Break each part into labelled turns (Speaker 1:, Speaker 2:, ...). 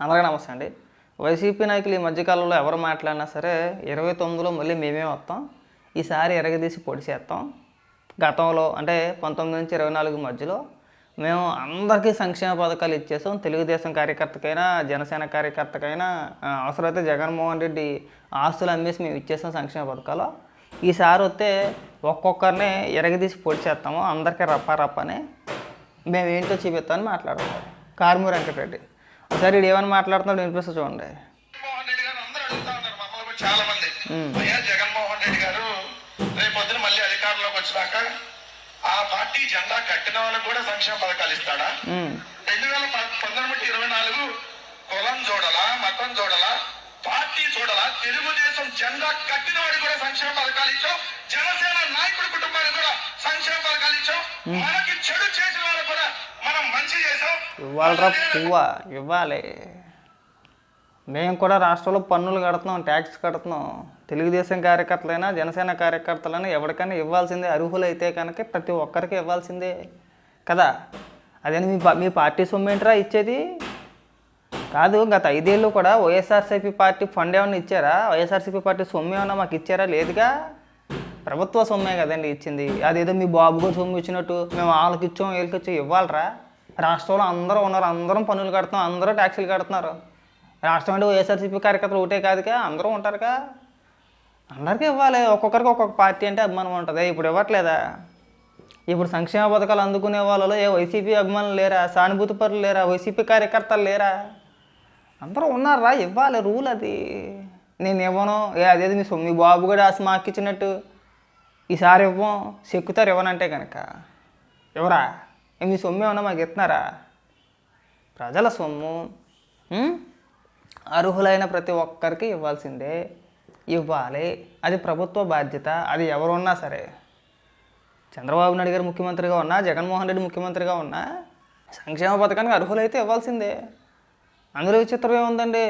Speaker 1: అందరికీ నమస్తే అండి. వైసీపీ నాయకులు ఈ మధ్యకాలంలో ఎవరు మాట్లాడినా సరే ఇరవై తొమ్మిదిలో మళ్ళీ మేమే వస్తాం. ఈసారి ఎరగదీసి పొడిచేస్తాం గతంలో అంటే పంతొమ్మిది నుంచి ఇరవై నాలుగు మధ్యలో మేము అందరికీ సంక్షేమ పథకాలు ఇచ్చేసాం. తెలుగుదేశం కార్యకర్తకైనా జనసేన కార్యకర్తకైనా అవసరమైతే జగన్మోహన్ రెడ్డి ఆస్తులు అమ్మేసి మేము ఇచ్చేసాం సంక్షేమ పథకాలు. ఈసారి వస్తే ఒక్కొక్కరిని ఎరగదీసి పొడిచేస్తాము అందరికీ రప్ప రప్పని మేము ఏంటో చూపిస్తామని మాట్లాడుతున్నాం. కారుమూరి వెంకటరెడ్డి. ఒకసారి వీడు ఏమని మాట్లాడుతున్నాడు వినిపిస్తా చూడండి.
Speaker 2: చాలా మంది అయ్యా జగన్మోహన్ రెడ్డి గారు రేపొద్దున మళ్ళీ అధికారంలోకి వచ్చినాక ఆ పార్టీ జెండా కట్టిన వాళ్ళకు కూడా సంక్షేమ పథకాలు ఇస్తాడా? రెండు వేల పంతొమ్మిది ఇరవై నాలుగు కులం చూడాలా మతం చూడాలా పార్టీ చూడాలా తెలుగుదేశం జెండా కట్టిన వాడికి కూడా సంక్షేమ పథకాలు ఇచ్చాం జనసేన నాయకుడి కుటుంబానికి కూడా సంక్షేమ పథకాలు ఇచ్చాం మనకి చెడు చేసిన వాళ్ళకు కూడా
Speaker 1: ఇవ్వాలరా పువ్వ? ఇవ్వాలి. మేము కూడా రాష్ట్రంలో పన్నులు కడుతున్నాం ట్యాక్స్ కడుతున్నాం. తెలుగుదేశం కార్యకర్తలైనా జనసేన కార్యకర్తలైనా ఎవరికైనా ఇవ్వాల్సిందే. అర్హులైతే కనుక ప్రతి ఒక్కరికి ఇవ్వాల్సిందే కదా? అదే మీ మీ పార్టీ సొమ్ము ఏంట్రా ఇచ్చేది? కాదు గత ఐదేళ్ళు కూడా వైఎస్ఆర్సీపీ పార్టీ ఫండ్ ఏమన్నా ఇచ్చారా? వైఎస్ఆర్సీపీ పార్టీ సొమ్ము ఏమన్నా మాకు ఇచ్చారా? లేదుగా? ప్రభుత్వ సొమ్మే కదండి ఇచ్చింది. అదేదో మీ బాబు గారు సొమ్ము ఇచ్చినట్టు మేము వాళ్ళకి ఇచ్చాం వీళ్ళకి ఇచ్చాం ఇవ్వాలరా? రాష్ట్రంలో అందరూ ఉన్నారు. అందరం పన్నులు కడుతున్నాం. అందరూ ట్యాక్సీలు కడుతున్నారు. రాష్ట్రం అంటే వైఎస్ఆర్సీపీ కార్యకర్తలు ఒకటే కాదుగా. అందరూ ఉంటారుగా. అందరికీ ఇవ్వాలి. ఒక్కొక్కరికి ఒక్కొక్క పార్టీ అంటే అభిమానం ఉంటుంది. ఇప్పుడు ఇవ్వట్లేదా? ఇప్పుడు సంక్షేమ పథకాలు అందుకునే వాళ్ళలో ఏ వైసీపీ అభిమానులు లేరా? సానుభూతి పరులు లేరా? వైసీపీ కార్యకర్తలు లేరా? అందరూ ఉన్నారా ఇవ్వాలి. రూల్ అది. నేను ఇవ్వను. ఏ అదేది? మీ సొమ్మి మీ బాబు కూడా ఆశ మాకు ఇచ్చినట్టు. ఈసారి ఇవ్వం. చెక్కుతారు ఇవ్వనంటే కనుక ఎవరా మీ సొమ్ము ఏమన్నా మాకు ఇస్తున్నారా ప్రజల సొమ్ము అర్హులైన ప్రతి ఒక్కరికి ఇవ్వాల్సిందే. ఇవ్వాలి. అది ప్రభుత్వ బాధ్యత. అది ఎవరున్నా సరే. చంద్రబాబు నాయుడు గారు ముఖ్యమంత్రిగా ఉన్నా జగన్మోహన్ రెడ్డి ముఖ్యమంత్రిగా ఉన్నా సంక్షేమ పథకానికి అర్హులైతే ఇవ్వాల్సిందే. అందులో విచిత్రం ఏముందండి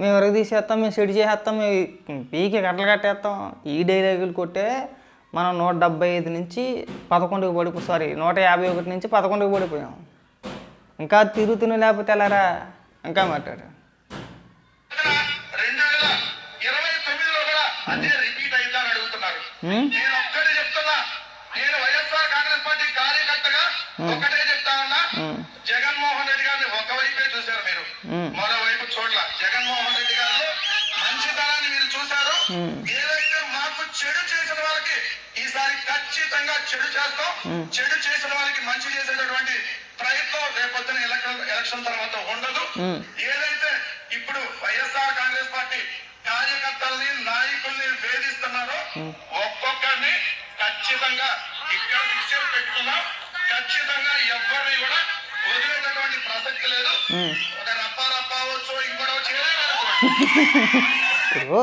Speaker 1: మేము ఎవరికి తీసేస్తాం? మేము సెడి చేసేస్తాం? మేము పీకి కట్టలు కట్టేస్తాం. ఈ డైలాగులు కొట్టే మనం నూట డెబ్బై ఐదు నుంచి పదకొండుకి పడిపో సారీ నూట యాభై ఒకటి నుంచి పదకొండుకి పడిపోయాం. ఇంకా తిరుగుతున్న లేకపోతే ఎలారా? ఇంకా మాట్లాడు.
Speaker 2: ఒకటే చెప్తా ఉన్నా జగన్మోహన్ రెడ్డి గారిని ఒకవైపే చూశారు మీరు. మరోవైపు చూడల. జగన్మోహన్ రెడ్డి గారు మంచితనాన్ని మీరు చూశారు ఏదైతే మాకు చెడు చేసిన వాళ్ళకి ఈసారి ఖచ్చితంగా చెడు చేస్తాం. చెడు చేసిన వాళ్ళకి మంచి చేసేటటువంటి ప్రయత్నం రేపొద్దున ఎలక్షన్ ఎలక్షన్ తర్వాత ఉండదు. ఏదైతే ఇప్పుడు వైఎస్ఆర్ కాంగ్రెస్ పార్టీ కార్యకర్తల్ని నాయకుల్ని వేధిస్తున్నారో ఒక్కొక్కరిని ఖచ్చితంగా ఇక్కడ విషయం పెట్టుకున్నాం ఖచ్చితంగా ఎవరిని కూడా వదిలేటటువంటి ప్రసక్తి లేదు. ఒక రప్ప రప్ప అవ్వచ్చు ఇంకోటి ఏదైనా.
Speaker 1: ఇప్పుడు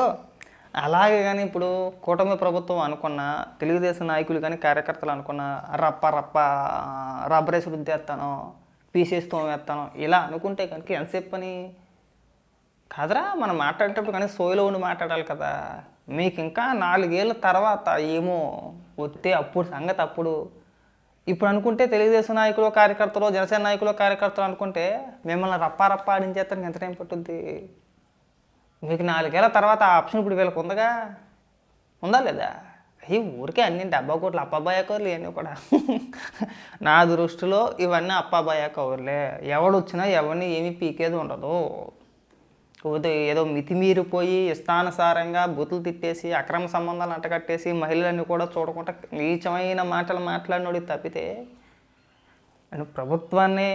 Speaker 1: అలాగే కానీ ఇప్పుడు కూటమి ప్రభుత్వం అనుకున్న తెలుగుదేశం నాయకులు కానీ కార్యకర్తలు అనుకున్న రప్ప రప్ప రబ్బరేసి రుద్దేస్తాను పీసేసి తోమేస్తాను ఇలా అనుకుంటే కనుక ఎంతసేపు పని? కాదురా మనం మాట్లాడేటప్పుడు కానీ సోయిలో ఉండి మాట్లాడాలి కదా. మీకు ఇంకా నాలుగేళ్ళ తర్వాత ఏమో వస్తే అప్పుడు సంగతి అప్పుడు. ఇప్పుడు అనుకుంటే తెలుగుదేశం నాయకులు కార్యకర్తలు జనసేన నాయకులు కార్యకర్తలు అనుకుంటే మిమ్మల్ని రప్పా రప్ప ఆడించేస్తానికి ఎంత టైం పట్టుద్ది? మీకు నాలుగేళ్ళ తర్వాత ఆ ఆప్షన్ ఇప్పుడు వీళ్ళకి ఉందగా? ఉందా లేదా? అవి ఊరికే అన్ని డబ్బా కోట్లు అప్పాబాయ కవర్లు ఇవన్నీ కూడా. నా దృష్టిలో ఇవన్నీ అప్పాబాయ కవర్లే ఎవడు వచ్చినా ఎవరిని ఏమీ పీకేది ఉండదు. ఏదో మితిమీరిపోయి ఇష్టానుసారంగా బుతులు తిట్టేసి అక్రమ సంబంధాలు అంటకట్టేసి మహిళలన్నీ కూడా చూడకుండా నీచమైన మాటలు మాట్లాడినోడి తప్పితే అండ్ ప్రభుత్వాన్ని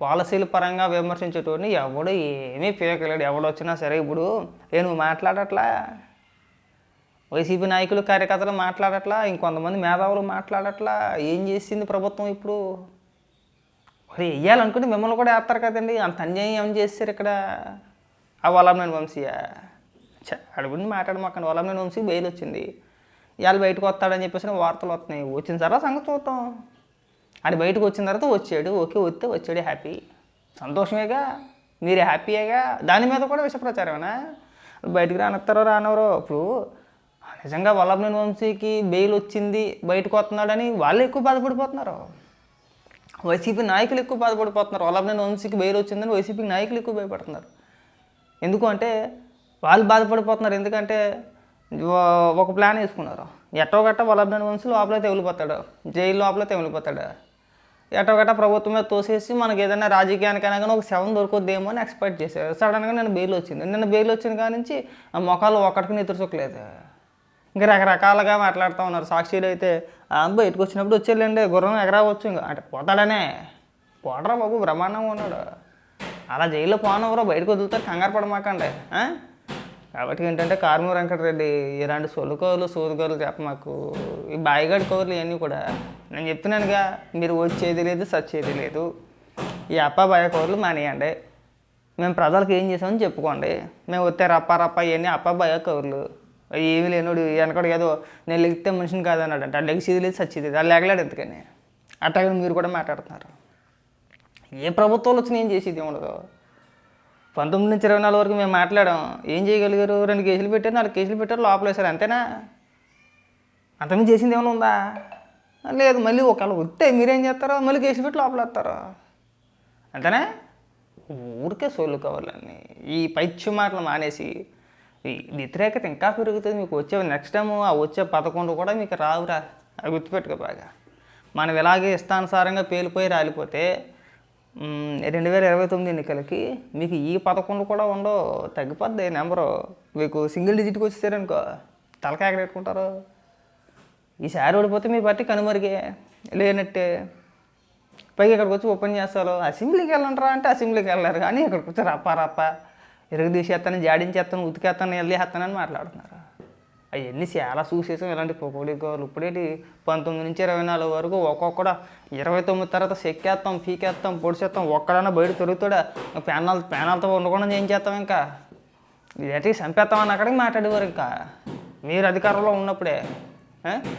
Speaker 1: పాలసీల పరంగా విమర్శించేటోడిని ఎవడు ఏమీ పీకలేడు. ఎవడు వచ్చినా సరే ఇప్పుడు ఏ నువ్వు మాట్లాడట్లా? వైసీపీ నాయకులు కార్యకర్తలు మాట్లాడట్లా? ఇంకొంతమంది మేధావులు మాట్లాడట్లా? ఏం చేసింది ప్రభుత్వం ఇప్పుడు? మరి వెయ్యాలనుకుంటే మిమ్మల్ని కూడా వేస్తారు కదండి. అంత అన్యాయం ఏం చేస్తారు ఇక్కడ? ఆ వలంనేని వంశీయ? ఛ, గురించి మాట్లాడమాకండి. వలంనేని వంశీ బెయిల్ వచ్చింది ఇవాళ బయటకు వస్తాడని చెప్పేసి వార్తలు వస్తున్నాయి. వచ్చిన తర్వాత సంగతి చూద్దాం. అంటే బయటకు వచ్చిన తర్వాత వచ్చాడు ఓకే వస్తే వచ్చాడు హ్యాపీ. సంతోషమేగా మీరు హ్యాపీయేగా దాని మీద కూడా విషప్రచారమేనా? బయటకు రానిస్తారో రానవరో ఇప్పుడు నిజంగా వల్లభనేని వంశీకి బెయిల్ వచ్చింది బయటకు వస్తున్నాడని వాళ్ళు ఎక్కువ బాధపడిపోతున్నారు. వైసీపీ నాయకులు ఎక్కువ బాధపడిపోతున్నారు. వల్లభనేని వంశీకి బెయిల్ వచ్చిందని వైసీపీ నాయకులు ఎక్కువ భయపడుతున్నారు. ఎందుకు అంటే వాళ్ళు బాధపడిపోతున్నారు. ఎందుకంటే ఒక ప్లాన్ వేసుకున్నారు. ఎట్టో గట్ట వల్లభనేని వంశీ లోపల తెగిలిపోతాడు జైలు లోపల తెగిలిపోతాడు ఎటగట ప్రభుత్వమే ప్రభుత్వం మీద తోసేసి మనకి ఏదైనా రాజకీయానికైనా కానీ ఒక సెవెన్ దొరుకుద్దేమో అని ఎక్స్పెక్ట్ చేశారు. సడన్గా నేను బెయిల్ వచ్చింది. నేను బెయిల్ వచ్చిన కాడి నుంచి ఆ మొఖాలు ఒకటికి నిద్రచుకోలేదు ఇంకా రకరకాలుగా మాట్లాడుతూ ఉన్నారు. సాక్షిలో అయితే బయటకు వచ్చినప్పుడు వచ్చేళ్ళండి గుర్రం ఎగరావచ్చు ఇంకా. అంటే పోతాడనే. పోడరా బాబు బ్రహ్మాండంగా ఉన్నాడు. అలా జైల్లో పోనవరో బయటకు వదులుతారు కంగారు పడమాకండి. కాబట్టి ఏంటంటే కార్మూర్ వెంకటరెడ్డి ఇలాంటి సొలుకోలు సోదుకోలు చెప్ప మాకు ఈ బాయిగడి కౌర్లు ఇవన్నీ కూడా నేను చెప్తున్నానుగా మీరు వచ్చేది లేదు సచ్చేది లేదు. ఈ అప్ప బాయ కౌర్లు మానేయండి. మేము ప్రజలకు ఏం చేసామని చెప్పుకోండి. మేము వస్తే రప్ప రప్ప ఇవన్నీ అప్ప బాయ కౌర్లు. ఏమీ లేనుడు వెనకడు ఏదో నేను లెగితే మనిషిని కాదన్నాడు అంటే లెగిసేది లేదు సచ్చేది లేదు. అది లేగలేడు ఎందుకని? అట్టగా మీరు కూడా మాట్లాడుతున్నారు. ఏ ప్రభుత్వాలు వచ్చినా ఏం చేసేది ఉండదు పంతొమ్మిది నుంచి ఇరవై నాలుగు వరకు మేము మాట్లాడాం. ఏం చేయగలిగారు? రెండు కేసులు పెట్టారు నాలుగు కేసులు పెట్టారు లోపల వేశారు అంతేనా? అంతమంది చేసింది ఏమైనా ఉందా? లేదు మళ్ళీ ఒకవేళ వస్తే మీరేం చేస్తారో? మళ్ళీ కేసులు పెట్టి లోపల వేస్తారో. అంతేనా? ఊరికే సోళ్ళు కావాలని. ఈ పైచ్య మాటలు మానేసి వ్యతిరేకత ఇంకా పెరుగుతుంది. మీకు వచ్చే నెక్స్ట్ టైం ఆ వచ్చే పదకొండు కూడా మీకు రావురా. అవి గుర్తుపెట్టుకో బాగా. మనం ఇలాగే ఇష్టానుసారంగా పేలిపోయి రాలిపోతే రెండు వేల ఇరవై తొమ్మిది ఎన్నికలకి మీకు ఈ పదకొండు కూడా ఉండవు. తగ్గిపోద్ది నెంబరు. మీకు సింగిల్ డిజిట్కి వచ్చేసారనుకో తలకాయ ఎక్కడ ఈసారి ఓడిపోతే మీ పార్టీ కనుమరిగే లేనట్టే. పైకి ఇక్కడికి వచ్చి ఓపెన్ చేస్తారు. అసెంబ్లీకి వెళ్ళంటారా అంటే అసెంబ్లీకి వెళ్ళారు కానీ ఇక్కడికి వచ్చి రప్ప రప్ప. ఇరుగు తీసేస్తాను జాడించేస్తాను ఉతికేస్తాను వెళ్ళేస్తానని మాట్లాడుతున్నారు. అవన్నీ చాలా చూసేసాం. ఇలాంటి పొకోడి గోలు ఇప్పుడేంటి? పంతొమ్మిది నుంచి ఇరవై నాలుగు వరకు ఒక్కొక్కడ ఇరవై తొమ్మిది తర్వాత సెక్కేస్తాం పీకేస్తాం పొడిచేస్తాం ఒక్కడన్నా బయట తిరుగుతాడా? ప్యానల్ పేనాలతో ఉండకుండా ఏం చేస్తాం ఇంకా? ఇదేంటి? చంపేస్తామని అక్కడికి మాట్లాడేవారు ఇంకా. మీరు అధికారంలో ఉన్నప్పుడే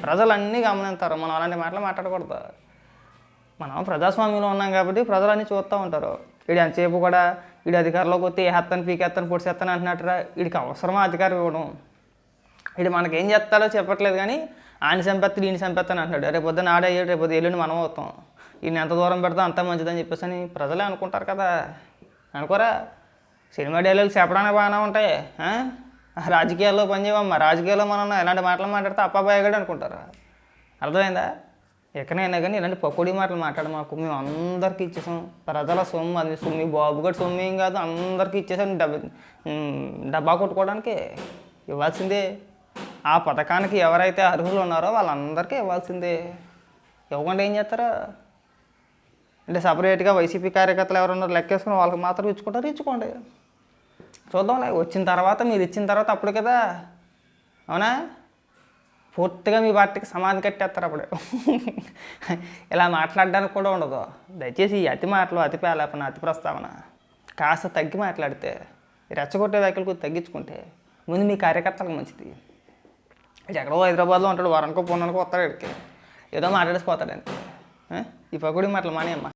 Speaker 1: ప్రజలు అన్నీ గమనిస్తారు మనం అలాంటి మాటలు మాట్లాడకూడదు. మనం ప్రజాస్వామ్యంలో ఉన్నాం కాబట్టి ప్రజలు అన్నీ చూస్తూ ఉంటారు. వీడు ఎంతసేపు కూడా వీడు అధికారంలోకి వస్తే ఏ హత్తని పీకేస్తాను పొడిచేస్తాను అంటున్నట్టురా. వీడికి అవసరమా అధికారం ఇవ్వడం? ఇటు మనకి ఏం చేస్తాడో చెప్పట్లేదు కానీ ఆయన సంపత్తి ఈయన చంపేస్తాను అంటున్నాడు. రేపు పొద్దున్న ఆడే రేపు పొద్దు ఎల్లుండి మనం అవుతాం ఈయన ఎంత దూరం పెడతా అంత మంచిదని చెప్పేసి అని ప్రజలే అనుకుంటారు కదా. అనుకోరా? సినిమా డైలాగులు చెప్పడానికి బాగానే ఉంటాయి. రాజకీయాల్లో పనిచేయమమ్మా రాజకీయాల్లో మనం ఎలాంటి మాటలు మాట్లాడితే అప్పాబాయగాడు అనుకుంటారు. అర్థమైందా? ఎక్కడైనా కానీ ఇలాంటి పకోడీ మాటలు మాట్లాడ మాకు మేము అందరికీ ఇచ్చేసాం. ప్రజల సొమ్ము అది సొమ్మి బాబు గడి సొమ్ము ఏం కాదు అందరికీ ఇచ్చేసాం. డబ్బా డబ్బా కొట్టుకోవడానికి ఇవ్వాల్సిందే. ఆ పథకానికి ఎవరైతే అర్హులు ఉన్నారో వాళ్ళందరికీ ఇవ్వాల్సిందే. ఇవ్వకుండా ఏం చేస్తారా? అంటే సపరేట్గా వైసీపీ కార్యకర్తలు ఎవరున్నారు లెక్కేసుకుని వాళ్ళకి మాత్రం ఇచ్చుకుంటారు ఇచ్చుకోండి. చూద్దాంలే వచ్చిన తర్వాత మీరు ఇచ్చిన తర్వాత అప్పుడు కదా. అవునా? పూర్తిగా మీ పార్టీకి సమాధి కట్టేస్తారు అప్పుడు. ఇలా మాట్లాడడానికి కూడా ఉండదు. దయచేసి ఈ అతి మాటలు అతి పేలాపన అతి ప్రస్తావన కాస్త తగ్గి మాట్లాడితే రెచ్చగొట్టే దగ్గరకు తగ్గించుకుంటే ముందు మీ కార్యకర్తలకు మంచిది. ఎక్కడో హైదరాబాద్లో ఉంటాడు వారానికో పొన్నానికో వస్తాడు ఇక్కడికి. ఏదో మాట్లాడేసిపోతాడు అంతే ఈ పకోడీ మాటలు మానేయమ్మా.